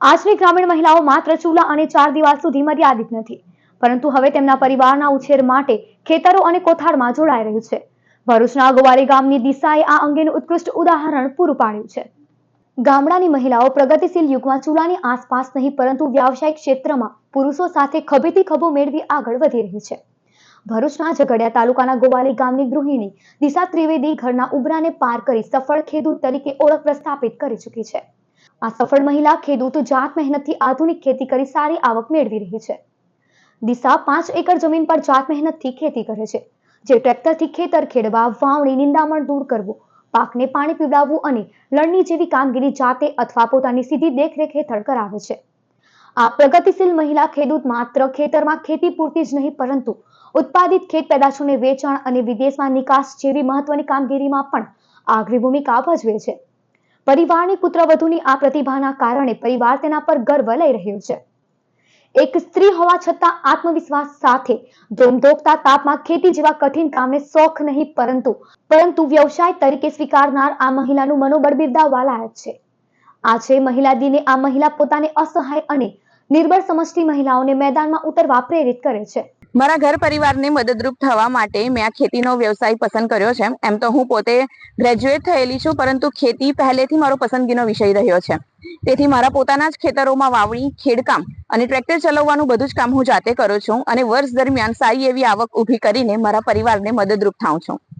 આજની ગ્રામીણ મહિલાઓ માત્ર ચૂલા અને ચાર દિવાલ સુધી મર્યાદિત નથી, પરંતુ હવે તેમના પરિવારના ઉછેર માટે ખેતરો અને કોથાળમાં જોડાઈ રહ્યું છે. ભરૂચના ગોવારી ગામની દિશાએ આ અંગેનું ઉત્કૃષ્ટ ઉદાહરણ પૂરું પાડ્યું છે. ગામડાની મહિલાઓ પ્રગતિશીલ યુગમાં ચૂલાની આસપાસ નહીં, પરંતુ વ્યાવસાયિક ક્ષેત્રમાં પુરુષો સાથે ખભેથી ખભો મેળવી આગળ વધી રહી છે. ભરૂચના ઝઘડિયા તાલુકાના ગોવાલી ગામની ગૃહિણી દિશા ત્રિવેદી ઘરના ઉભરાને પાર કરી સફળ ખેડૂત તરીકે ઓળખ પ્રસ્થાપિત કરી ચૂકી છે. આ સફળ મહિલા ખેડૂત જાત મહેનતથી આધુનિક ખેતી કરી સારી આવક મેળવી રહી છે. દિશા પાંચ એકર જમીન પર જાત મહેનતથી ખેતી કરે છે, જે ટ્રેક્ટરથી ખેતર ખેડવા, વાવણી, નિંદામણ દૂર કરવું, પાકને પાણી પીવડાવવું અને લણણી જેવી કામગીરી જાતે અથવા પોતાની સીધી દેખરેખ હેઠળ કરાવે છે. આ પ્રગતિશીલ મહિલા ખેડૂત માત્ર ખેતરમાં ખેતી પૂરતી જ નહીં, પરંતુ ઉત્પાદિત ખેત પેદાશોને વેચાણ અને વિદેશમાં નિકાસ જેવી મહત્વની કામગીરીમાં પણ આગવી ભૂમિકા ભજવે છે. પરિવારની પુત્રવધુની આ પ્રતિભાના કારણે પરિવાર તેના પર ગર્વ લઈ રહ્યો છે. એક સ્ત્રી હોવા છતાં આત્મવિશ્વાસ સાથે ધોમધોકતા તાપમાં ખેતી જેવા કઠિન કામને શોખ નહીં, પરંતુ પરંતુ વ્યવસાય તરીકે સ્વીકારનાર આ મહિલાનું મનોબળ બિરદાવવા લાયક છે. આજે મહિલા દિને આ મહિલા પોતાને અસહાય અને નિર્બળ સમજતી મહિલાઓને મેદાનમાં ઉતરવા પ્રેરિત કરે છે. મારા ઘર પરિવારને મદદરૂપ થવા માટે મેં આ ખેતીનો વ્યવસાય પસંદ કર્યો છે. એમ તો હું પોતે ગ્રેજ્યુએટ થયેલી છું, પરંતુ ખેતી પહેલેથી મારો પસંદગીનો વિષય રહ્યો છે. તેથી મારા પોતાના જ ખેતરોમાં વાવણી, ખેડકામ અને ટ્રેક્ટર ચલાવવાનું બધું જ કામ હું જાતે કરું છું અને વર્ષ દરમિયાન સારી એવી આવક ઊભી કરીને મારા પરિવારને મદદરૂપ થાઉં છું.